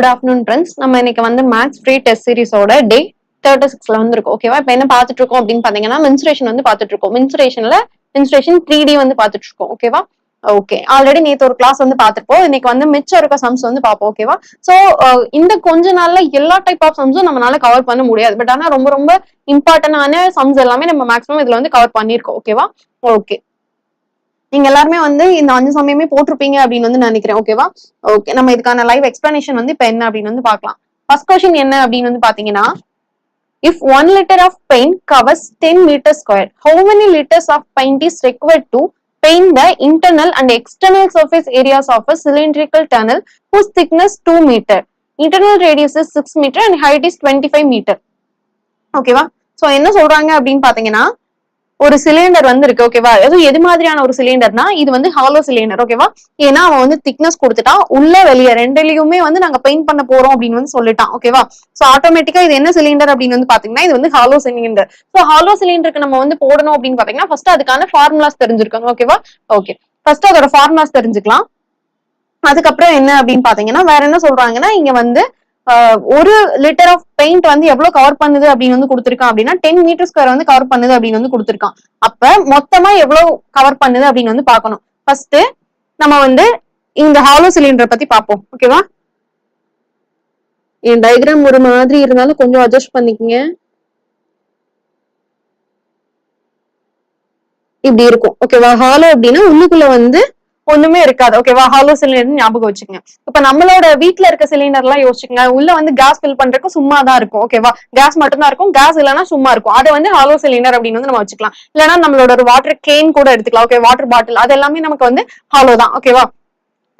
Good afternoon friends நம்ம இன்னைக்கு வந்து மேக்ஸ் ஃப்ரீ டெஸ்ட் சீரிஸோட டே தேர்ட்டி சிக்ஸ்ல வந்து இருக்கும் ஓகேவா இப்போ என்ன பார்த்துட்டு இருக்கோம் அப்படின்னு பாத்தீங்கன்னா மின்சுரேஷன் வந்து பார்த்துட்டு இருக்கோம் மின்சுரேஷன்ல மின்சுரேஷன் த்ரீ டி வந்து பார்த்துட்டு இருக்கோம் ஓகேவா ஓகே ஆல்ரெடி நேத்து ஒரு கிளாஸ் வந்து பார்த்துருப்போம். இன்னைக்கு வந்து மிச்சம் இருக்க சம்ஸ் வந்து பார்ப்போம் ஓகேவா சோ இந்த கொஞ்ச நாள்ல எல்லா டைப் ஆஃப் சம்ஸும் நம்மளால கவர் பண்ண முடியாது. பட் ஆனா ரொம்ப ரொம்ப இம்பார்ட்டன்டான சம்ஸ் எல்லாமே நம்ம மேக்ஸிமம் இதுல வந்து கவர் பண்ணிருக்கோம் ஓகேவா ஓகே நீங்க எல்லாருமே வந்து இந்த அஞ்சு சமயமே போட்டிருப்பீங்க அப்படின்னு வந்து நினைக்கிறேன். ஓகேவா ஓகே நம்ம இதுக்கான லைவ் எக்ஸ்பிளனேஷன் வந்து இப்ப என்ன அப்படின்னு வந்து பாக்கலாம் ஃபர்ஸ்ட் கொஸ்டின் என்ன அப்படின்னு வந்து பாத்தீங்கன்னா if one litre of paint covers ten metre square how many litres of paint is required to paint the internal and external surface areas of a cylindrical tunnel whose thickness 2 metre internal radius is six metre and height is twenty five metre ஓகேவா so என்ன சொல்றாங்க அப்படின்னு பாத்தீங்கன்னா ஒரு cylinder வந்து இருக்கு ஓகேவா அதுவும் எது மாதிரியான ஒரு சிலிண்டர்னா இது வந்து ஹாலோ சிலிண்டர் ஓகேவா ஏன்னா அவன் வந்து திக்னஸ் கொடுத்துட்டான் உள்ள வெளியே ரெண்டுலயுமே வந்து நாங்க பெயிண்ட் பண்ண போறோம் அப்படின்னு வந்து சொல்லிட்டான் ஓகேவா சோ ஆட்டோமேட்டிக்கா இது என்ன சிலிண்டர் அப்படின்னு வந்து பாத்தீங்கன்னா இது வந்து ஹாலோ சிலிண்டர் சோ ஹாலோ சிலிண்டருக்கு நம்ம வந்து போடணும் அப்படின்னு பாத்தீங்கன்னா ஃபர்ஸ்ட் அதுக்கான ஃபார்முலாஸ் தெரிஞ்சிருக்கணும் ஓகேவா ஓகே ஃபர்ஸ்ட் அதோட ஃபார்முலாஸ் தெரிஞ்சுக்கலாம். அதுக்கப்புறம் என்ன அப்படின்னு பாத்தீங்கன்னா வேற என்ன சொல்றாங்கன்னா இங்க வந்து ஒரு லிட்டர் ஆஃப் பெயிண்ட் வந்து எவ்வளவு கவர் பண்ணுது அப்படின்னு வந்து கொடுத்துருக்கான் அப்படின்னா டென் மீட்டர் ஸ்கொயர் வந்து கவர் பண்ணுது அப்படின்னு வந்து கொடுத்துருக்கான். அப்ப மொத்தமா எவ்வளவு கவர் பண்ணுது அப்படின்னு வந்து பார்க்கணும். ஃபர்ஸ்ட் நம்ம வந்து இந்த ஹாலோ சிலிண்டர் பத்தி பார்ப்போம். ஓகேவா என் டயக்ராம் ஒரு மாதிரி இருந்தாலும் கொஞ்சம் அட்ஜஸ்ட் பண்ணிக்கங்க. இப்படி இருக்கும். ஓகேவா ஹாலோ அப்படின்னா உள்ளுக்குள்ள வந்து ஒண்ணுமே இருக்காது. ஓகேவா ஹாலோ சிலிண்டர் ஞாபகம் வச்சுக்கோங்க. இப்ப நம்மளோட வீட்ல இருக்க சிலிண்டர் எல்லாம் யோசிச்சுங்க உள்ள வந்து கேஸ் ஃபில் பண்றதுக்கு சும்மா தான் இருக்கும். ஓகேவா கேஸ் மட்டும் தான் இருக்கும். கேஸ் இல்லைன்னா சும்மா இருக்கும். அதை வந்து ஹாலோ சிலிண்டர் அப்படின்னு வந்து நம்ம வச்சுக்கலாம். இல்லைன்னா நம்மளோட ஒரு வாட்டர் கேன் கூட எடுத்துக்கலாம். ஓகே வாட்டர் பாட்டில் அது எல்லாமே நமக்கு வந்து ஹாலோ தான். ஓகேவா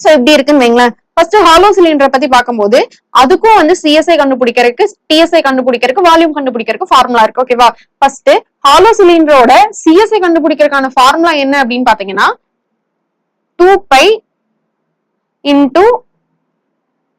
சோ இப்படி இருக்குன்னு வைங்களேன். ஃபர்ஸ்ட் ஹாலோ சிலிண்டரை பத்தி பார்க்கும்போது அதுக்கும் வந்து சிஎஸ்ஐ கண்டுபிடிக்கிறதுக்கு டிஎஸ்ஐ கண்டுபிடிக்கிறதுக்கு வால்யூம் கண்டுபிடிக்கிறதுக்கு ஃபார்முலா இருக்கு. ஓகேவா ஃபர்ஸ்ட் ஹாலோ சிலிண்டரோட சிஎஸ்ஐ கண்டுபிடிக்கிறதுக்கான ஃபார்முலா என்ன அப்படின்னு பாத்தீங்கன்னா two pi into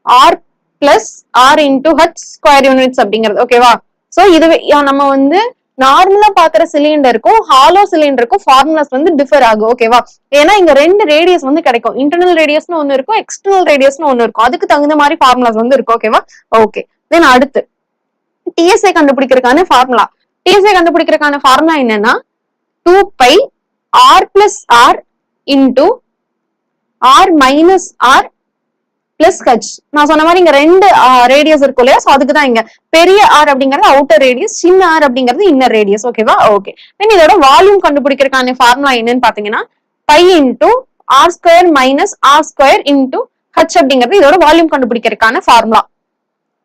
R plus R into H square units அப்படிங்கிறது. ஓகேவா சோ இதுவே நம்ம வந்து நார்மலா பாக்குற சிலிண்டருக்கும் ஹாலோ சிலிண்டருக்கும் ஃபார்முலாஸ் வந்து டிஃபர் ஆகும் ஓகேவா ஏன்னா இங்க ரெண்டு ரேடியஸ் வந்து கிடைக்கும். இன்டர்னல் ரேடியஸ்னு ஒன்னு இருக்கும் எக்ஸ்டர்னல் ரேடியஸ்னு ஒன்னு இருக்கும். அதுக்கு தகுந்த மாதிரி ஃபார்முலாஸ் வந்து இருக்கும். ஓகேவா ஓகே தென் அடுத்து டிஎஸ்ஐ கண்டுபிடிக்கிறதுக்கான ஃபார்முலா டிஎஸ்ஐ கண்டுபிடிக்கிறதுக்கான ஃபார்முலா என்னன்னா two pi R plus R into R minus R plus H நான் சொன்ன மாதிரி இங்க ரெண்டு ரேடியஸ் இருக்கும் இல்லையா? சோ அதுக்கு தான் இங்க பெரிய ஆர் அப்படிங்கிறது அவுட்டர் ரேடியஸ் சின்ன ஆர் அப்படிங்கிறது இன்னர் ரேடியஸ் ஓகேவா ஓகே தென் இதோட வால்யூம் கண்டுபிடிக்கிறதுக்கான ஃபார்முலா என்னன்னு பாத்தீங்கன்னா pi into R square minus R square into H அப்படிங்கிறது இதோட வால்யூம் கண்டுபிடிக்கிறதுக்கான ஃபார்முலா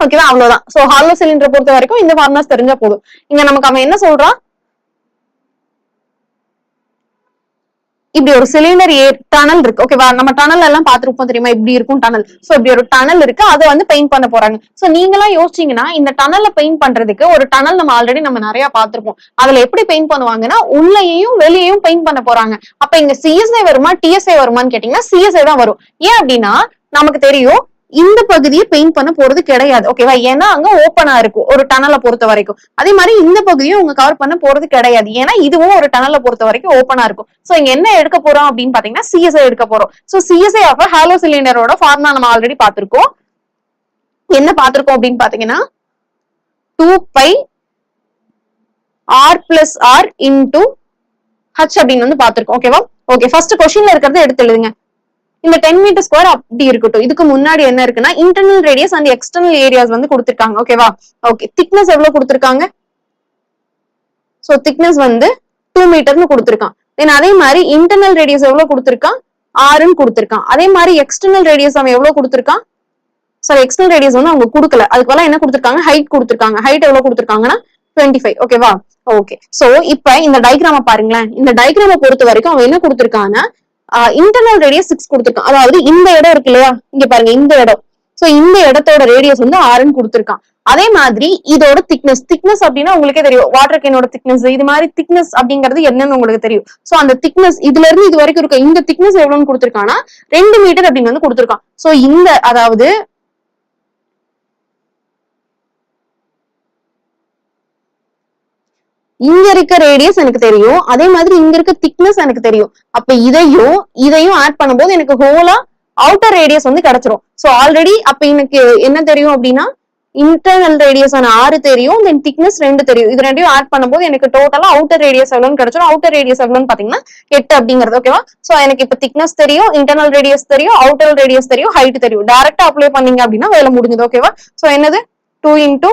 ஓகேவா அவ்வளவுதான். சோ ஹாலோ சிலிண்டர் பொறுத்த வரைக்கும் இந்த ஃபார்முலாஸ் தெரிஞ்சா போதும். இங்க நமக்கு அவன் என்ன சொல்றான்? இப்படி ஒரு சிலிண்டர் ஏ டனல் இருக்கு. ஓகேவா நம்ம டனல் எல்லாம் பாத்துருப்போம் தெரியுமா? இப்படி இருக்கும் டனல் சோ இப்படி ஒரு டனல் இருக்கு. அதை வந்து பெயிண்ட் பண்ண போறாங்க. சோ நீங்களாம் யோசிச்சீங்கன்னா இந்த டனல்ல பெயிண்ட் பண்றதுக்கு ஒரு டனல் நம்ம ஆல்ரெடி நம்ம நிறைய பாத்திருப்போம் அதுல எப்படி பெயிண்ட் பண்ணுவாங்கன்னா உள்ளேயும் வெளியையும் பெயிண்ட் பண்ண போறாங்க. அப்ப இங்க சிஎஸ்ஐ வருமா? டிஎஸ்ஐ வருமான்னு கேட்டீங்கன்னா சிஎஸ்ஐ தான் வரும். ஏன் அப்படின்னா நமக்கு தெரியும் இந்த பகுதியை பெயிண்ட் பண்ண போறது கிடையாது. ஓகேவா ஏன்னா அங்க ஓப்பனா இருக்கும். ஒரு டனலை பொறுத்த வரைக்கும். அதே மாதிரி இந்த பகுதியும் உங்க கவர் பண்ண போறது கிடையாது. ஏன்னா இதுவும் ஒரு டனலை பொறுத்த வரைக்கும் ஓப்பனா இருக்கும். சோ இங்க என்ன எடுக்க போறோம் அப்படின்னு பாத்தீங்கன்னா சிஎஸ்ஐ எடுக்க போறோம். சோ சிஎஸ்ஐ ஆஃப் ஹாலோ சிலிண்டரோட ஃபார்முலா நம்ம ஆல்ரெடி பாத்திருக்கோம் என்ன பாத்திருக்கோம் அப்படின்னு பாத்தீங்கன்னா two pi R plus R into H அப்படின்னு வந்து பாத்திருக்கோம் ஓகேவா ஓகே ஃபர்ஸ்ட் கொஸ்டின்ல இருக்கிறத எடுத்து எழுதுங்க. இந்த டென் மீட்டர் ஸ்கொயர் அப்படி இருக்கட்டும். இதுக்கு முன்னாடி என்ன இருக்குன்னா internal radius and external areas வந்து கொடுத்திருக்காங்க. ஓகேவா ஓகே திக்னஸ் எவ்வளவு கொடுத்திருக்காங்க? சோ திக்னஸ் வந்து டூ மீட்டர்னு கொடுத்திருக்கான். தென் அதே மாதிரி இன்டர்னல் ரேடியஸ் எவ்வளவு கொடுத்திருக்கான்? ஆறுன்னு கொடுத்திருக்கான். அதே மாதிரி எக்ஸ்டர்னல் ரேடியஸ் அவன் எவ்வளவு கொடுத்திருக்கான்? சாரி எக்ஸ்டர்னல் ரேடியஸ் வந்து அவங்க கொடுக்கல. அதுக்கு பதிலாக என்ன கொடுத்திருக்காங்க? ஹைட் கொடுத்திருக்காங்க. ஹைட் எவ்வளவு கொடுத்திருக்காங்கன்னா டுவெண்ட்டி ஃபைவ் ஓகேவா ஓகே சோ இப்ப இந்த டயக்ராம பாருங்களேன். இந்த டயக்ராம பொறுத்த வரைக்கும் அவன் என்ன கொடுத்திருக்கான்னா இன்டர்னல் ரேடியஸ் சிக்ஸ் கொடுத்துருக்கான். அதாவது இந்த இடம் இருக்கு இல்லையா? இங்க பாருங்க இந்த இடம். சோ இந்த இடத்தோட ரேடியஸ் வந்து ஆறுன்னு கொடுத்துருக்கான். அதே மாதிரி இதோட திக்னஸ் திக்னஸ் அப்படின்னா உங்களுக்கே தெரியும். வாட்டர் கேனோட திக்னஸ் இது மாதிரி திக்னஸ் அப்படிங்கிறது என்னன்னு உங்களுக்கு தெரியும். சோ அந்த திக்னஸ் இதுல இருந்து இது வரைக்கும் இருக்க இந்த திக்னஸ் எவ்வளவுன்னு கொடுத்திருக்கான்னா ரெண்டு மீட்டர் அப்படின்னு வந்து கொடுத்துருக்கான். சோ இந்த அதாவது இங்க இருக்க ரேடியஸ் எனக்கு தெரியும். அதே மாதிரி இங்க இருக்க திக்னஸ் எனக்கு தெரியும். அப்ப இதையும் இதையும் ஆட் பண்ணும்போது எனக்கு ஹோலா அவுட்டர் ரேடியஸ் வந்து கிடைச்சிரும். சோ ஆல்ரெடி அப்ப எனக்கு என்ன தெரியும் அப்படின்னா இன்டர்னல் ரேடியஸ் ஆன ஆறு தெரியும் தென் திக்னஸ் ரெண்டு தெரியும். இது ரெண்டையும் ஆட் பண்ணும்போது எனக்கு டோட்டலா அவுட்டர் ரேடியஸ் எவ்வளோன்னு கிடைச்சிரும். அவுட்டர் ரேடியஸ் எவ்வளோன்னு பாத்தீங்கன்னா எட்டு அப்படிங்கிறது ஓகேவா சோ எனக்கு இப்ப திக்னஸ் தெரியும் இன்டர்னல் ரேடியஸ் தெரியும் அவுட்டர் ரேடியஸ் தெரியும் ஹைட் தெரியும். டேரக்டா அப்ளை பண்ணீங்க அப்படின்னா வேலை முடிஞ்சது ஓகேவா சோ என்னது? Two into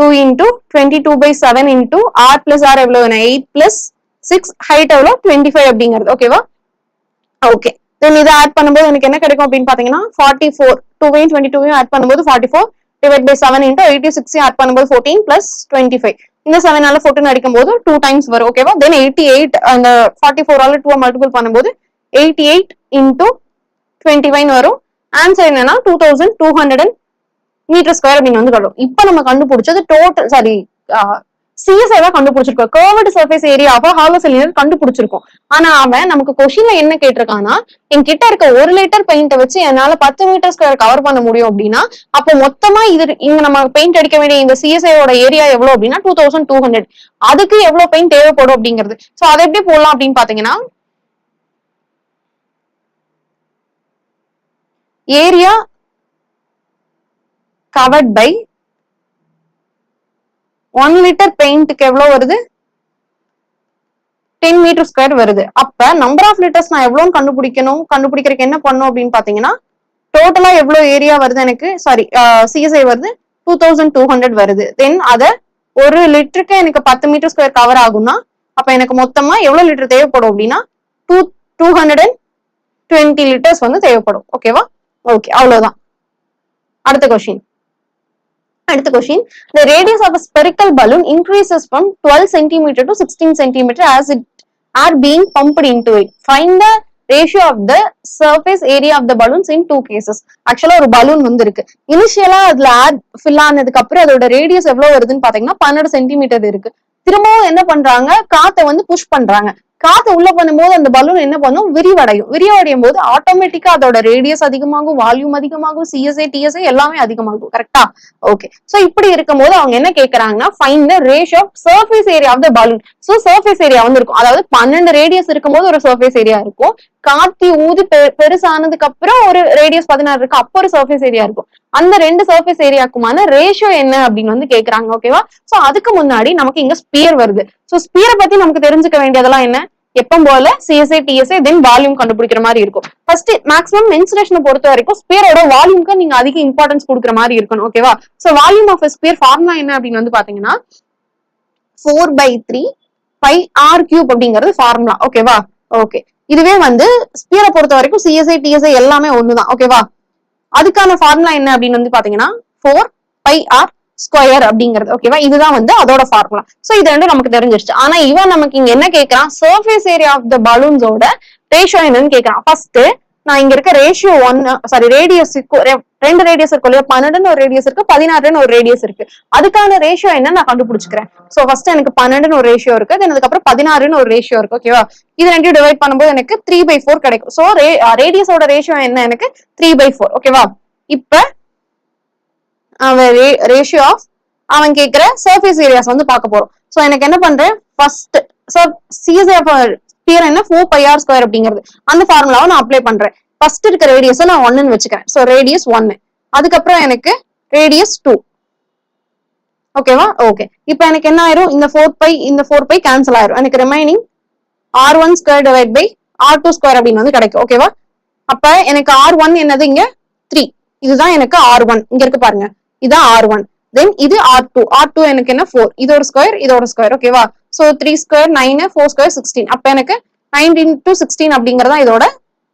two into twenty two by seven into R plus R எவ்வளவு எயிட் பிளஸ் சிக்ஸ் ஹைட் எவ்வளோ டுவெண்ட்டி ஃபைவ் அப்படிங்கிறது. ஓகேவா ஓகே தென் இதை ஆட் பண்ணும்போது எனக்கு என்ன கிடைக்கும் அப்படின்னு பாத்தீங்கன்னா ஃபார்ட்டி ஃபோர் டூவையும் டுவெண்ட்டி டூவையும் ஆட் பண்ணும்போது forty four divide by seven into eighty six add பண்ணும்போது ஃபோர்டீன் பிளஸ் டுவெண்ட்டி ஃபைவ் இந்த செவனால ஃபோர்டீன் அடிக்கும் போது டூ டைம்ஸ் வரும். ஓகேவா தென் எயிட்டி எயிட் அந்த ஃபார்ட்டி ஃபோரால டூ மல்டிபிள் பண்ணும்போது eighty eight into twenty five வரும். ஆன்சர் என்னன்னா two thousand two hundred and metre square அப்படின்னு வந்து கிடைக்கும் இப்போ நம்ம கண்டுபிடிச்சது டோட்டல் சாரி சிஎஸ்ஐ தான் கண்டுபிடிச்சிருக்கோம். கர்வ்டு சர்ஃபேஸ் ஏரியாவை ஹாலோ சிலிண்டர் கண்டுபிடிச்சிருக்கோம். ஆனா அவன் நமக்கு கொஷின்ல என்ன கேட்டிருக்கான்னா என்கிட்ட இருக்க ஒரு லிட்டர் பெயிண்ட வச்சு என்னால பத்து மீட்டர் ஸ்கொயர் கவர் பண்ண முடியும் அப்படின்னா அப்போ மொத்தமா இது இங்க நம்ம பெயிண்ட் அடிக்க வேண்டிய இந்த சிஎஸ்ஐயோட ஏரியா எவ்வளவு அப்படின்னா டூ தௌசண்ட் டூ ஹண்ட்ரட் அதுக்கு எவ்வளவு பெயிண்ட் தேவைப்படும் அப்படிங்கிறது. சோ அதை எப்படி போடலாம் அப்படின்னு பாத்தீங்கன்னா area covered by one litre பெயிண்ட்டுக்கு எவ்வளோ வருது? டென் மீட்டர் ஸ்கொயர் வருது. அப்ப நம்பர் ஆஃப் லிட்டர்ஸ் நான் எவ்வளவு கண்டுபிடிக்கணும்? கண்டுபிடிக்கிறதுக்கு என்ன பண்ணும் அப்படின்னு பாத்தீங்கன்னா டோட்டலா எவ்வளோ ஏரியா வருது எனக்கு? சாரி சிஎஸ்ஐ வருது. டூ தௌசண்ட் டூ ஹண்ட்ரட் வருது. தென் அதை ஒரு லிட்டருக்கு எனக்கு பத்து மீட்டர் ஸ்கொயர் கவர் ஆகும்னா அப்ப எனக்கு மொத்தமா எவ்வளவு லிட்டர் தேவைப்படும் அப்படின்னா two two hundred and twenty litres வந்து தேவைப்படும். ஓகேவா ஓகே அவ்வளவுதான். அடுத்த கொஸ்டின் அடுத்த question the radius of spherical balloon increases from twelve centimetre to sixteen centimetre as it are being pumped into it find the ratio of the surface area of the balloons in two cases ஆக்சுவலா ஒரு balloon வந்து இருக்கு இனிஷியலா அதுல ஏர் fill ஆனதுக்கு அப்புறம் அதோட radius எவ்வளவு வருதுன்னு பாத்தீங்கன்னா பன்னெண்டு சென்டிமீட்டர் இருக்கு திரும்பவும் என்ன பண்றாங்க காத்த வந்து புஷ் பண்றாங்க காத்து உள்ள பண்ணும்போது அந்த பலூன் என்ன பண்ணும்? விரிவடையும். விரிவடையும் போது ஆட்டோமேட்டிக்கா அதோட ரேடியஸ் அதிகமாகும் வால்யூம் அதிகமாகும் சிஎஸ்ஐ டிஎஸ்ஐ எல்லாமே அதிகமாகும். கரெக்டா ஓகே சோ இப்படி இருக்கும்போது அவங்க என்ன கேக்குறாங்கன்னா find the of surface area of the balloon so surface area வந்து இருக்கும் அதாவது பன்னெண்டு ரேடியஸ் இருக்கும்போது ஒரு சர்ஃபேஸ் ஏரியா இருக்கும். காத்தி ஊதி பெருசானதுக்கு அப்புறம் ஒரு ரேடியஸ் பதினாறு இருக்கு அப்போ ஒரு சர்ஃபேஸ் ஏரியா இருக்கும். அந்த ரெண்டு சர்ஃபேஸ் ஏரியாக்குமான ரேஷியோ என்ன அப்படின்னு வந்து கேக்குறாங்க ஓகேவா சோ அதுக்கு முன்னாடி நமக்கு இங்க ஸ்பியர் வருது. சோ ஸ்பியரை பத்தி நமக்கு தெரிஞ்சுக்க வேண்டியதெல்லாம் என்ன? எப்பவும் போல சிஎஸ்ஐ டிஎஸ்ஐ தென் வால்யூம் கண்டுபிடிக்கிற மாதிரி இருக்கும். ஃபர்ஸ்ட் மேக்ஸிமம் மென்சுரேஷனை பொறுத்த வரைக்கும் ஸ்பியரோட வால்யூம்க்கு நீங்க அதிக இம்பார்ட்டன்ஸ் கொடுக்குற மாதிரி இருக்கணும் ஓகேவா so volume of sphere formula என்ன அப்படின்னு வந்து பாத்தீங்கன்னா four by three pi R cube அப்படிங்கிறது ஃபார்முலா ஓகேவா ஓகே இதுவே வந்து ஸ்பியரை பொறுத்த வரைக்கும் சிஎஸ்ஐ டிஎஸ்ஐ எல்லாமே ஒண்ணுதான் ஓகேவா அதுக்கான ஃபார்முலா என்ன அப்படின்னு வந்து பாத்தீங்கன்னா ஃபோர் பை ஆர் ஸ்கொயர் அப்படிங்கிறது ஓகேவா இதுதான் வந்து அதோட ஃபார்முலா சோ இது ரெண்டும் நமக்கு தெரிஞ்சிருச்சு. ஆனா இவன் நமக்கு இங்க என்ன கேக்குறான்? சர்ஃபேஸ் ஏரியா ஆஃப் த பலூன்ஸோட ரேஷியோ என்னன்னு கேக்குறான். ஃபர்ஸ்ட் நான் இங்க இருக்க ரேஷியோ ஒன் சாரி ரேடியஸ் ரெண்டு ரேடியஸ் இருக்கும் இல்லையா? பன்னெண்டுன்னு ஒரு ரேடியஸ் இருக்கு பதினாறுன்னு ஒரு ரேடியஸ் இருக்கு. அதுக்கான ரேஷியோ என்ன? நான் கண்டுபிடிச்சிக்கிறேன். சோ ஃபர்ஸ்ட் எனக்கு பன்னெண்டுன்னு ஒரு ரேஷியோ இருக்கு தென் அதுக்கப்புறம் பதினாறுன்னு ஒரு ரேஷியோ இருக்கு ஓகேவா இது ரெண்டையும் டிவைட் பண்ணும்போது எனக்கு த்ரீ பை ஃபோர் கிடைக்கும். சோ ரேடியஸோட ரேஷியோ என்ன? எனக்கு த்ரீ பை ஃபோர் ஓகேவா இப்ப அவன் ரேஷியோ ஆஃப் அவன் கேக்குற சர்ஃபேஸ் ஏரியாஸ் வந்து பார்க்க போறோம். சோ எனக்கு என்ன பண்றேன்? ஃபர்ஸ்ட் சிஎஸ்ஐ ஸ்பியர் என்ன? ஃபோர் பை ஆர் ஸ்கொயர் அப்படிங்கிறது. அந்த ஃபார்முலாவை நான் அப்ளை பண்றேன். ஃபர்ஸ்ட் இருக்க ரேடியஸை நான் ஒன்னு வச்சுக்கிறேன். ஸோ ரேடியஸ் ஒன்னு அதுக்கப்புறம் எனக்கு ரேடியஸ் டூ ஓகேவா ஓகே இப்போ எனக்கு என்ன ஆயிரும்? இந்த ஃபோர் பை இந்த ஃபோர் பை கேன்சல் ஆயிரும். எனக்கு remaining R one square divide by R two square அப்படின்னு வந்து கிடைக்கும். ஓகேவா அப்ப எனக்கு ஆர் ஒன் என்னது இங்க? த்ரீ இதுதான் எனக்கு ஆர் ஒன் இங்க இருக்கு பாருங்க. இதான் ஆர் ஒன் தென் இது ஆர் டூ ஆர் டூ எனக்கு என்ன? ஃபோர் இது ஒரு ஸ்கொயர் இது ஒரு ஸ்கொயர் ஓகேவா so three square nine four square sixteen அப்ப எனக்கு நைன்டீன் டு சிக்ஸ்டீன் அப்படிங்கறதா இதோட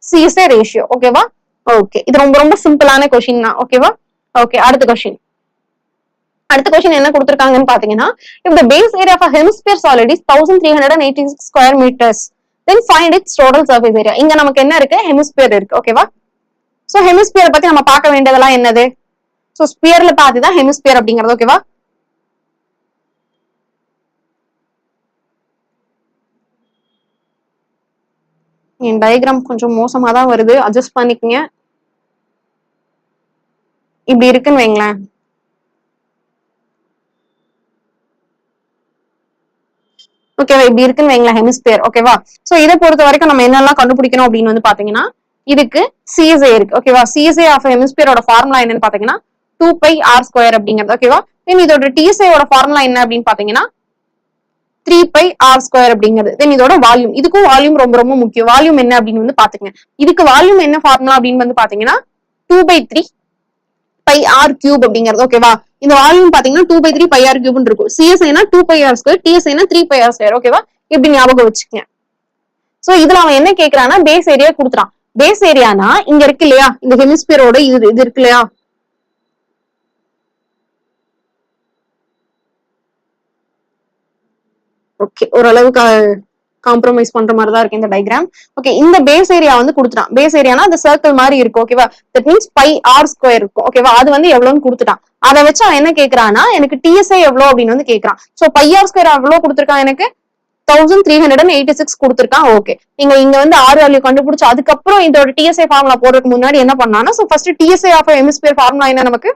சிஎஸ்ஏ ரேஷியோ ஓகேவா ஓகே இது ரொம்ப ரொம்ப சிம்பிளான கொஸ்டின் தான். ஓகேவா ஓகே அடுத்த கொஸ்டின் அடுத்த கொஸ்டின் என்ன கொடுத்துருக்காங்கன்னு பாத்தீங்கன்னா இப்ப base area of hemisphere area of a hemisphere solid is 1386 square meters then find its total surface area. இங்க நமக்கு என்ன இருக்கு? ஹெமிஸ்பியர் இருக்கு. ஓகேவா சோ ஹெமிஸ்பியர் பத்தி நம்ம பார்க்க வேண்டியதெல்லாம் என்னது? சோ ஸ்பியர்ல பாத்துதான் தான் ஹெமிஸ்பியர் அப்படிங்கிறது ஓகேவா என் டயக்ராம் கொஞ்சம் மோசமா தான் வருது. அட்ஜஸ்ட் பண்ணிக்கங்க. இப்படி இருக்குன்னு வைங்களேன். ஓகேவா இப்படி இருக்குன்னு வைங்களேன் ஹெமிஸ்பியர் ஓகேவா சோ இதை பொறுத்த வரைக்கும் நம்ம என்னெல்லாம் கண்டுபிடிக்கணும் அப்படின்னு வந்து பாத்தீங்கன்னா இதுக்கு சிஎஸ்ஏ இருக்கு. ஓகேவா சிஎஸ்ஏ ஆஃப் ஹெமிஸ்பியரோட ஃபார்முலா என்னன்னு பாத்தீங்கன்னா டூ பை ஆர் ஸ்கொயர் அப்படிங்கிறது. ஓகேவா தென் இதோட டிஎஸ்ஏயோட ஃபார்முலா என்ன அப்படின்னு பாத்தீங்கன்னா த்ரீ பை ஆர் ஸ்கொயர் அப்படிங்கிறது. தென் இதோட வால்யூம் இதுக்கும் வால்யூம் ரொம்ப ரொம்ப முக்கியம். வால்யூம் என்ன அப்படின்னு வந்து பாத்துக்கங்க இதுக்கு வால்யூம் என்ன ஃபார்முலா அப்படின்னு வந்து பாத்தீங்கன்னா two by three pi R cube அப்படிங்கிறது. ஓகேவா இந்த வால்யூம் பாத்தீங்கன்னா two by three pi R கியூப்னு இருக்கும். சிஎஸ்ஐனா டூ பை ஆர் ஸ்கொயர் டிஎஸ்ஐனா த்ரீ பை ஆர் ஸ்கொயர் ஓகேவா இப்படி ஞாபகம் வச்சுக்கங்க. சோ இதுல அவன் என்ன கேக்குறான்னா பேஸ் ஏரியா கொடுத்துறான் பேஸ் ஏரியானா இங்க இருக்கு இல்லையா? இந்த ஹெமிஸ்பியரோட இது இது இருக்கு இல்லையா? ஓகே ஓரளவுக்கு காம்ப்ரமைஸ் பண்ற மாதிரி தான் இருக்கு இந்த டைக்ராம் ஓகே இந்த பேஸ் ஏரியா வந்து கொடுத்துட்டான். பேஸ் ஏரியானா அந்த சர்க்கிள் மாதிரி இருக்கும் ஓகேவா that means pi R square இருக்கும் ஓகேவா அது வந்து எவ்வளவுன்னு கொடுத்துட்டான். அதை வச்சு அவன் என்ன கேக்குறான்னா எனக்கு டிஎஸ்ஐ எவ்வளவு அப்படின்னு வந்து கேக்குறான். சோ பை ஆர் ஸ்கொயர் எவ்வளவு கொடுத்துருக்கான் எனக்கு? Thousand three hundred and eighty six கொடுத்துருக்கான் ஓகே நீங்க இங்க வந்து ஆர் வேல்யூ கண்டுபிடிச்சு அதுக்கப்புறம் இதோட டிஎஸ்ஐ ஃபார்முலா போடுறதுக்கு முன்னாடி என்ன பண்ணானா so first TSI of hemisphere formula என்ன நமக்கு?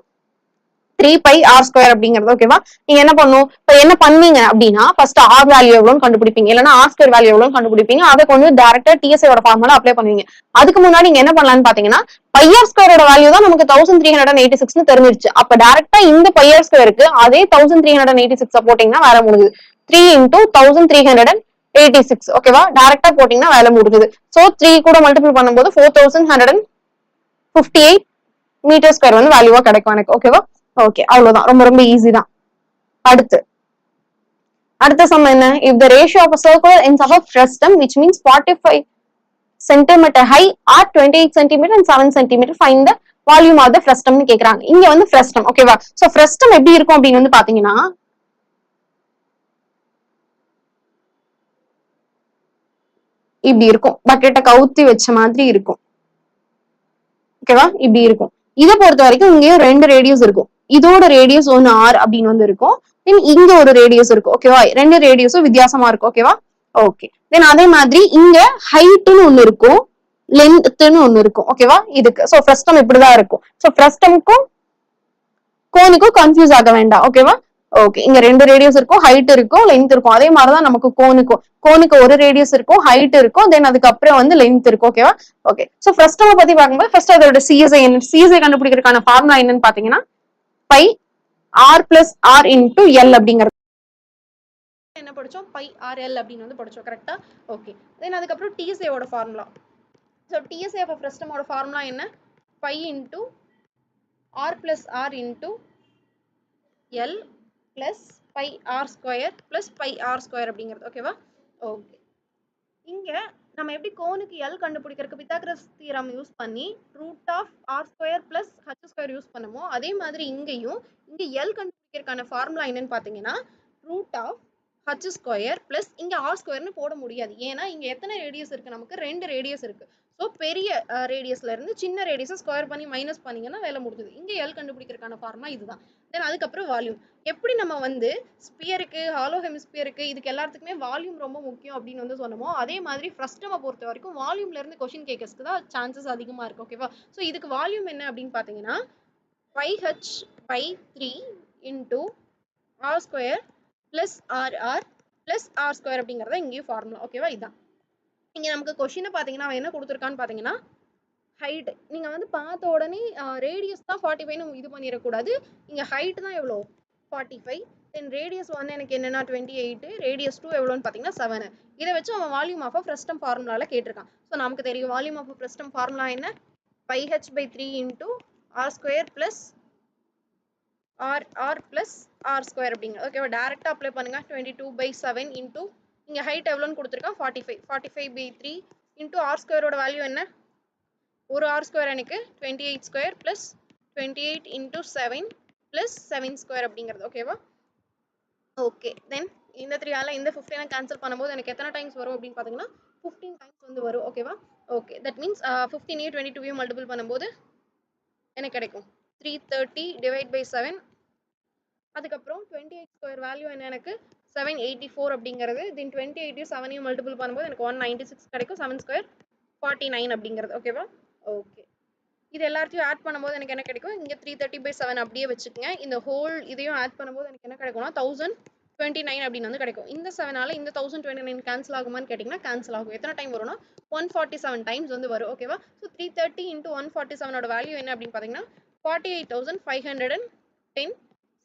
த்ரீ பை ஆர் ஸ்கொயர் அப்படிங்கிறது ஓகேவா நீங்க என்ன பண்ணும்? இப்ப என்ன பண்ணுவீங்க அப்படின்னா ஃபர்ஸ்ட் ஆர் வேல்யூ எவ்வளவுன்னு கண்டுபிடிப்பீங்க. இல்லைன்னா ஆர் ஸ்கொயர் வேல்யூ எவ்வளவுன்னு கண்டுபிடிப்பீங்க. அதை கொண்டு டேரக்டா டிஎஸ்ஐயோட ஃபார்முலா அப்ளை பண்ணுவீங்க. அதுக்கு முன்னாடி நீங்க என்ன பண்ணலாம்னு பாத்தீங்கன்னா பையர் ஸ்கொயரோட வேல்யூ தான் நமக்கு thousand three hundred eighty six தெரிஞ்சிருச்சு. அப்ப டேரக்டா இந்த பையர் ஸ்கொயருக்கு அதே thousand three hundred eighty six போட்டீங்கன்னா வேற முடியுது three into thousand three hundred and eighty six ஓகேவா டேரக்டா போட்டீங்கன்னா வேலை முடிஞ்சது. சோ த்ரீ கூட மல்டிபிள் பண்ணும்போது four thousand hundred and fifty eight metre square வந்து வேல்யூவா கிடைக்கும் எனக்கு ஓகேவா ஓகே அவ்வளவுதான். ரொம்ப ரொம்ப ஈஸி தான். அடுத்து. அடுத்த சம் என்ன? If the ratio of circular ends of a frustum which means 45 centimeter high or 28 centimeter and 7 centimeter find the volume of the frustum னு கேக்குறாங்க. இங்க வந்து frustum ஓகேவா சோ frustum எப்படி இருக்கும் அப்படின்னு வந்து பாத்தீங்கன்னா இப்படி இருக்கும். பக்கெட்டை கவுத்தி வச்ச மாதிரி இருக்கும். ஓகேவா இப்படி இருக்கும். இதை பொறுத்த வரைக்கும் இங்கேயும் ரெண்டு ரேடியஸ் இருக்கும். இதோட ரேடியஸ் ஒன்னு ஆர் அப்படின்னு வந்து இருக்கும். தென் இங்க ஒரு ரேடியஸ் இருக்கும். ஓகேவா ரெண்டு ரேடியஸும் வித்தியாசமா இருக்கும். ஓகேவா ஓகே தென் அதே மாதிரி இங்க ஹைட்டுன்னு ஒண்ணு இருக்கும். லென்த்னு ஒண்ணு இருக்கும். ஓகேவா இதுக்கு. சோ ஃப்ரஸ்டம் இப்படிதான் இருக்கும். சோ ஃப்ரஸ்டம்க்கும் கோனுக்கும் கன்ஃபியூஸ் ஆக வேண்டாம். ஓகேவா ஓகே இங்க ரெண்டு ரேடியஸ் இருக்கும். ஹைட் இருக்கும். லென்த் இருக்கும். அதே மாதிரிதான் நமக்கு கோனுக்கும் கோனுக்கு ஒரு ரேடியஸ் இருக்கும். ஹைட் இருக்கும். தென் அதுக்கப்புறம் வந்து லென்த் இருக்கும். ஓகேவா ஓகே சோ ஃபர்ஸ்ட் நம்ம பத்தி பார்க்கும்போது ஃபர்ஸ்ட் அதோட சிஎஸ்ஐ என்ன? சிஎஸ்ஐ கண்டுபிடிக்கிறதுக்கான ஃபார்முலா என்னன்னு பாத்தீங்கன்னா pi R plus R into L அப்படிங்கிறது. என்ன படிச்சோம்? பை ஆர் எல் அப்படின்னு வந்து படிச்சோம் கரெக்டா ஓகே தென் அதுக்கப்புறம் டிஎஸ்ஏவோட ஃபார்முலா ஸோ டிஎஸ்ஏ ஆஃப் ஃப்ரெஸ்டமோட ஃபார்முலா என்ன? Pi into R plus R into L plus pi R square plus pi R square அப்படிங்கிறது. ஓகேவா ஓகே இங்கே நம்ம எப்படி கோனுக்கு எல் கண்டுபிடிக்கிறதுக்கு பித்தாகிரஸ் தீரம் யூஸ் பண்ணி root of R square plus H square use பண்ணுமோ? அதே மாதிரி இங்கேயும் இங்கே எல் கண்டுபிடிக்கிறதுக்கான ஃபார்முலா என்னன்னு பார்த்தீங்கன்னா root of H square plus இங்கே ஆர் ஸ்கொயர்னு போட முடியாது. ஏன்னா இங்கே எத்தனை ரேடியஸ் இருக்குது நமக்கு ரெண்டு ரேடியஸ் இருக்குது ஸோ பெரிய ரேடியஸ்லேருந்து சின்ன ரேடியஸை ஸ்கொயர் பண்ணி மைனஸ் பண்ணிங்கன்னா வேலை முடிஞ்சது. இங்கே எல் கண்டுபிடிக்கிறதுக்கான ஃபார்மா இதுதான். தென் அதுக்கப்புறம் வால்யூம் எப்படி நம்ம வந்து ஸ்பியருக்கு ஹாலோ ஹெமிஸ்பியருக்கு இதுக்கு எல்லாத்துக்குமே வால்யூம் ரொம்ப முக்கியம் அப்படின்னு வந்து சொன்னோமோ அதே மாதிரி ஃப்ரஸ்டமை பொறுத்த வரைக்கும் வால்யூம்லேருந்து கொஷின் கேட்கறதுக்கு தான் சான்சஸ் அதிகமாக இருக்குது ஓகேவா ஸோ இதுக்கு வால்யூம் என்ன அப்படின்னு பார்த்தீங்கன்னா pi H by three into R square plus R R plus R square அப்படிங்கிறத இங்கேயும் ஃபார்முலா ஓகேவா இதுதான் இங்கே நமக்கு கொஷினை பார்த்தீங்கன்னா அவன் என்ன கொடுத்துருக்கான்னு பார்த்தீங்கன்னா ஹைட் நீங்கள் வந்து பார்த்த உடனே ரேடியஸ் தான் ஃபார்ட்டி ஃபைவ்னு இது பண்ணிடக்கூடாது. இங்கே ஹைட் தான் எவ்வளோ? Forty five then radius one எனக்கு என்னென்னா டுவெண்ட்டி எயிட்டு ரேடியஸ் டூ எவ்வளோன்னு பார்த்தீங்கன்னா செவன் இதை வச்சு அவன் வால்யூம் ஆஃப் ஃப்ரெஸ்டம் ஃபார்முலாவில் கேட்டிருக்கான். ஸோ நமக்கு தெரியும் வால்யூம் ஆஃப் ஃப்ரெஸ்டம் ஃபார்முலா என்ன? Pi H by three into R square plus R R plus R square அப்படிங்க. ஓகேவா டேரெக்டாக அப்ளை பண்ணுங்கள் twenty two by seven into இங்கே ஹைட் எவ்வளோன்னு கொடுத்துருக்கான்? Forty five forty five by three into R ஸ்கொயரோட value என்ன? ஒரு ஆர் ஸ்கொயர் எனக்கு twenty eight square plus twenty eight into seven plus seven square அப்படிங்கிறது ஓகேவா ஓகே தென் இந்த த்ரீ ஆல இந்த ஃபிஃப்டீனை கேன்சல் பண்ணும்போது எனக்கு எத்தனை டைம்ஸ் வரும் அப்படின்னு பார்த்தீங்கன்னா ஃபிஃப்டீன் டைம்ஸ் வந்து வரும். ஓகேவா ஓகே தட் மீன்ஸ் ஃபிஃப்டீனையும் டுவெண்ட்டி டூவையும் மல்டிபிள் பண்ணும்போது எனக்கு கிடைக்கும். Three thirty divide by seven அதுக்கப்புறம் டுவெண்ட்டி எயிட் ஸ்கொயர் வேல்யூ என்ன எனக்கு? செவன் எயிட்டி ஃபோர் அப்படிங்கிறது தென் டுவெண்ட்டி எயிட்டையும் செவனையும் மல்டிபிள் பண்ணும்போது எனக்கு ஒன் நைன்டி சிக்ஸ் கிடைக்கும். செவன் ஸ்கொயர் ஃபார்ட்டி நைன் அப்படிங்கிறது ஓகேவா ஓகே இது எல்லாத்தையும் ஆட் பண்ணும்போது எனக்கு என்ன கிடைக்கும்? இங்கே த்ரீ தேர்ட்டி பை செவன் அப்படியே வச்சுக்கோங்க. இந்த ஹோல் இதையும் ஆட் பண்ணும்போது எனக்கு என்ன கிடைக்கும்னா தௌசண்ட் டுவெண்ட்டி நைன் அப்படின்னு வந்து கிடைக்கும். இந்த செவனால் இந்த தௌசண்ட் டுவெண்ட்டி நைன் கேன்சல் ஆகுமான்னு கேட்டிங்கன்னா கேன்சல் ஆகும். எத்தனை டைம் வரும்னா ஒன் ஃபார்ட்டி செவன் டைம்ஸ் வந்து வரும். ஓகேவா so three thirty into one forty செவனோட value என்ன அப்படின்னு பார்த்தீங்கன்னா forty eight thousand five hundred and ten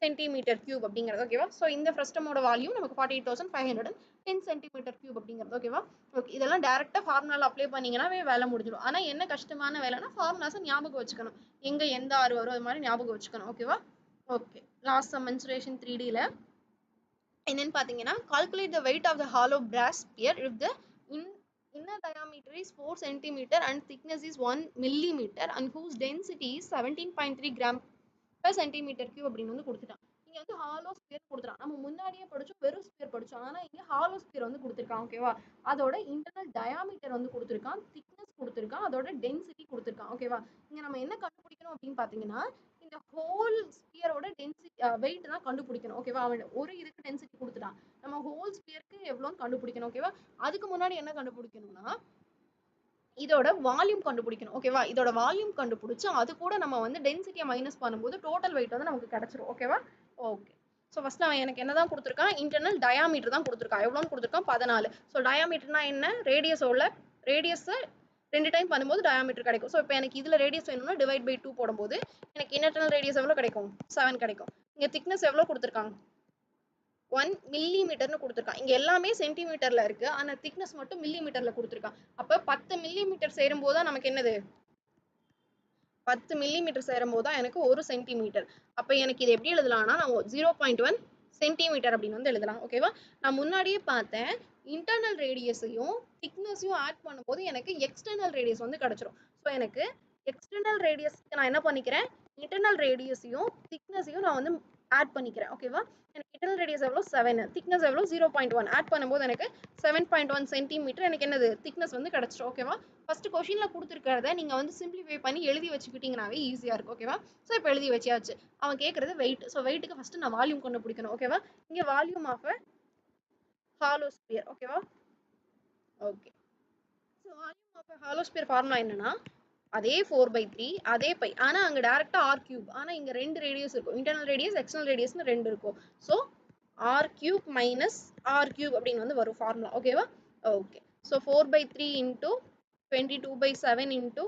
centimetre cube அப்படிங்கிறது ஓகேவா ஸோ இந்த ஃப்ரஸ்டமோட வால்யூம் நமக்கு forty eight thousand five hundred ten centimetre cube அப்படிங்கிறது ஓகேவா ஓகே இதெல்லாம் டேரெக்டாக ஃபார்முலாவில் அப்ளை பண்ணிங்கன்னாவே வேலை முடிஞ்சிடும். ஆனால் என்ன கஷ்டமான வேலைனா ஃபார்முலாஸை ஞாபகம் வச்சுக்கணும். எங்கே எந்த ஆறு வரும் அது மாதிரி ஞாபகம் வச்சுக்கணும் ஓகேவா okay last sum mensuration three டியில் என்னென்னு பார்த்தீங்கன்னா calculate the weight of the hollow brass sphere if the in inner diameter is 4 centimeter and thickness is 1 millimeter and whose density is 17.3 gram per centimeter cube அப்படின்னு வந்து கொடுத்துட்டான். இங்க வந்து hollow sphere கொடுத்துட்டான். நம்ம முன்னாடியே படிச்சோம் வெறும் ஸ்பியர் படிச்சோம். ஆனா இங்க ஹாலோ ஸ்பியர் வந்து கொடுத்துருக்கான் ஓகேவா அதோட இன்டர்னல் டயாமீட்டர் வந்து கொடுத்துருக்கான் திக்னஸ் கொடுத்துருக்கான் அதோட டென்சிட்டி கொடுத்துருக்கான் ஓகேவா இங்க நம்ம என்ன கண்டுபிடிக்கணும் அப்படின்னு பார்த்தீங்கன்னா இந்த ஹோல் ஸ்பியரோட டென்சிட்டி வெயிட் தான் கண்டுபிடிக்கணும் ஓகேவா அவன் ஒரு இதுக்கு டென்சிட்டி கொடுத்துட்டான். நம்ம ஹோல் ஸ்பியருக்கு எவ்வளோன்னு கண்டுபிடிக்கணும் ஓகேவா அதுக்கு முன்னாடி என்ன கண்டுபிடிக்கணும்னா இதோட வால்யூம் கண்டுபிடிக்கணும். ஓகேவா இதோட வால்யூம் கண்டுபிடிச்சு அது கூட நம்ம வந்து டென்சிட்டியை மைனஸ் பண்ணும்போது டோட்டல் வெயிட் வந்து நமக்கு கிடைச்சிரும். ஓகேவா ஓகே ஸோ ஃபஸ்ட் அவன் எனக்கு என்ன தான் கொடுத்துருக்கான்? இன்டர்னல் டயாமீட்டர் தான் கொடுத்துருக்கான். எவ்வளோன்னு கொடுத்துருக்கான்? பதினாலு. ஸோ டயாமீட்டர்னா என்ன? ரேடியஸோட ரேடியஸை ரெண்டு டைம் பண்ணும்போது டயாமீட்டர் கிடைக்கும். ஸோ இப்போ எனக்கு இதில் ரேடியஸ் வேணும்னா டிவைட் பை டூ போடும்போது எனக்கு இன்டர்னல் ரேடியஸ் எவ்வளோ கிடைக்கும்? செவன் கிடைக்கும். இங்கே திக்னஸ் எவ்வளோ கொடுத்துருக்காங்க ஒன் மில்லி மீட்டர்னு கொடுத்துருக்கான். இங்க எல்லாமே சென்டிமீட்டர்ல இருக்கு. ஆனா திக்னஸ் மட்டும் மில்லிமீட்டர்ல கொடுத்துருக்கான். அப்ப பத்து மில்லி மீட்டர் சேரும் தான் நமக்கு என்னது? பத்து மில்லி மீட்டர் சேரும் போது தான் எனக்கு ஒரு சென்டிமீட்டர் அப்ப எனக்கு இது எப்படி எழுதலாம்னா நான் ஜீரோ பாயிண்ட் ஒன் சென்டிமீட்டர் அப்படின்னு வந்து எழுதலாம். ஓகேவா நான் முன்னாடியே பார்த்தேன் இன்டர்னல் ரேடியஸையும் திக்னஸையும் ஆட் பண்ணும்போது எனக்கு எக்ஸ்டர்னல் ரேடியஸ் வந்து கிடைச்சிரும். ஸோ எனக்கு எக்ஸ்டர்னல் ரேடியஸ்க்கு நான் என்ன பண்ணிக்கிறேன்? இன்டர்னல் ரேடியஸையும் திக்னஸையும் நான் வந்து ஆட் பண்ணிக்கிறேன் ஓகேவா எனக்கு இட்டல் ரேடியஸ் எவ்வளோ? செவன் திக்னஸ் எவ்வளோ? ஜீரோ பாயிண்ட் ஒன் ஆட் பண்ணும்போது எனக்கு செவன் பாயிண்ட் ஒன் சென்டிமீட்டர் எனக்கு என்னது? திக்னஸ் வந்து கிடச்சிரும் ஓகேவா ஃபர்ஸ்ட் கொஷினில் கொடுத்துருக்கிறத நீங்கள் வந்து சிம்பிளிஃபை பண்ணி எழுதி வச்சுக்கிட்டிங்கனாவே ஈஸியாக இருக்கும் ஓகேவா ஸோ இப்போ எழுதி வச்சியாச்சு அவன் கேட்குறது வெயிட் ஸோ வெயிட்டுக்கு ஃபஸ்ட்டு நான் வால்யூம் கொண்டு பிடிக்கணும் ஓகேவா இங்கே வால்யூம் ஆஃப் ஹாலோ ஸ்பியர் ஓகேவா okay so volume of hollow sphere formula என்னென்னா அதே ஃபோர் பை த்ரீ அதே பை ஆனால் அங்கே டேரெக்டாக ஆர் கியூப் ஆனால் இங்கே ரெண்டு ரேடியஸ் இருக்கும். இன்டர்னல் ரேடியஸ் எக்ஸ்டர்னல் ரேடியஸ்னு ரெண்டு இருக்கும். So R cube minus R cube அப்படின்னு வந்து வரும் ஃபார்முலா ஓகேவா okay so four by three into twenty two by seven into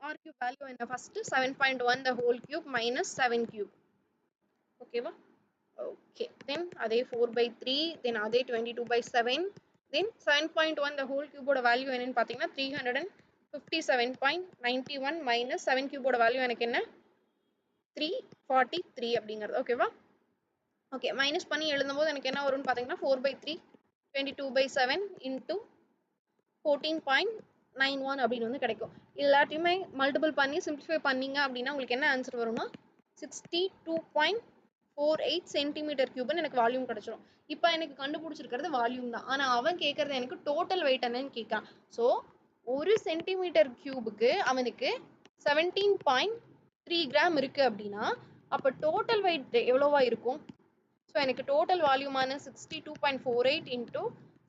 R cube value என்ன? First seven point one the whole cube minus seven cube ஓகேவா okay then அதே four by three then அதே twenty two by seven then seven point one the whole கியூபோட value என்னன்னு பார்த்தீங்கன்னா three hundred and fifty seven point ninety one minus seven கியூபோட value எனக்கு என்ன? Three forty three அப்படிங்கிறது ஓகேவா okay minus பண்ணி எழுதும்போது எனக்கு என்ன வரும்னு பார்த்தீங்கன்னா four by three twenty two by seven into fourteen point nine one அப்படின்னு வந்து கிடைக்கும். எல்லாத்தையுமே மல்டிபிள் பண்ணி சிம்பிளிஃபை பண்ணீங்க அப்படின்னா உங்களுக்கு என்ன ஆன்சர் வரும்னா sixty two point four eight centimetre கியூப்னு எனக்கு வால்யூம் கிடச்சிரும். இப்போ எனக்கு கண்டுபிடிச்சிருக்கிறது வால்யூம் தான். ஆனால் அவன் கேட்குறது எனக்கு டோட்டல் வெயிட் என்னன்னு கேட்கான் ஸோ ஒரு சென்டிமீட்டர் கியூபுக்கு அவனுக்கு செவன்டீன் பாயிண்ட் த்ரீ கிராம் இருக்குது அப்படின்னா அப்போ டோட்டல் வெயிட் எவ்வளோவா இருக்கும்? ஸோ எனக்கு total வால்யூமான sixty two point four eight into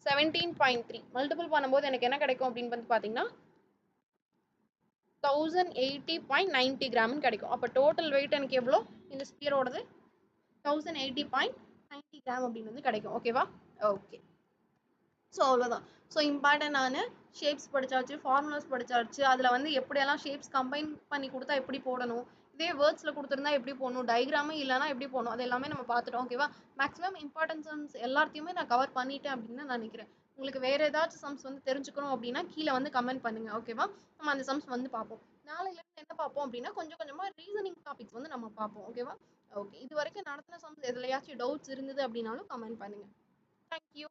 seventeen point three multiple பண்ணும்போது எனக்கு என்ன கிடைக்கும் அப்படின்னு வந்து பார்த்தீங்கன்னா தௌசண்ட் எயிட்டி பாயிண்ட் நைன்டி கிராம்னு கிடைக்கும். அப்போ டோட்டல் வெயிட் எனக்கு எவ்வளோ? இந்த ஸ்பியரோடது thousand eighty point ninety gram அப்படின்னு வந்து கிடைக்கும். ஓகேவா ஓகே ஸோ அவ்வளோதான் ஸோ இம்பார்ட்டண்டான ஷேப்ஸ் படிச்சாச்சு ஃபார்முலாஸ் படிச்சாச்சு. அதில் வந்து எப்படியெல்லாம் ஷேப்ஸ் கம்பைன் பண்ணி கொடுத்தா எப்படி போடணும்? இதே வேர்ட்ஸில் கொடுத்துருந்தா எப்படி போடணும்? டயக்ராமே இல்லைனா எப்படி போடணும்? அது எல்லாமே நம்ம பார்த்துட்டோம் ஓகேவா மேக்ஸிமம் இம்பார்ட்டன்ஸ் எல்லாத்தையுமே நான் கவர் பண்ணிட்டேன் அப்படின்னு நான் நினைக்கிறேன். உங்களுக்கு வேறு ஏதாச்சும் சம்ஸ் வந்து தெரிஞ்சுக்கணும் அப்படின்னா கீழே வந்து கமெண்ட் பண்ணுங்க ஓகேவா நம்ம அந்த சம்ஸ் வந்து பார்ப்போம். நாளையிலேருந்து என்ன பார்ப்போம் அப்படின்னா கொஞ்சம் கொஞ்சமாக ரீசனிங் டாபிக்ஸ் வந்து நம்ம பார்ப்போம் ஓகேவா ஓகே இது வரைக்கும் நடத்தின சம்ஸ் எதுலையாச்சும் டவுட்ஸ் இருந்தது அப்படின்னாலும் கமெண்ட் பண்ணுங்கள் தேங்க்யூ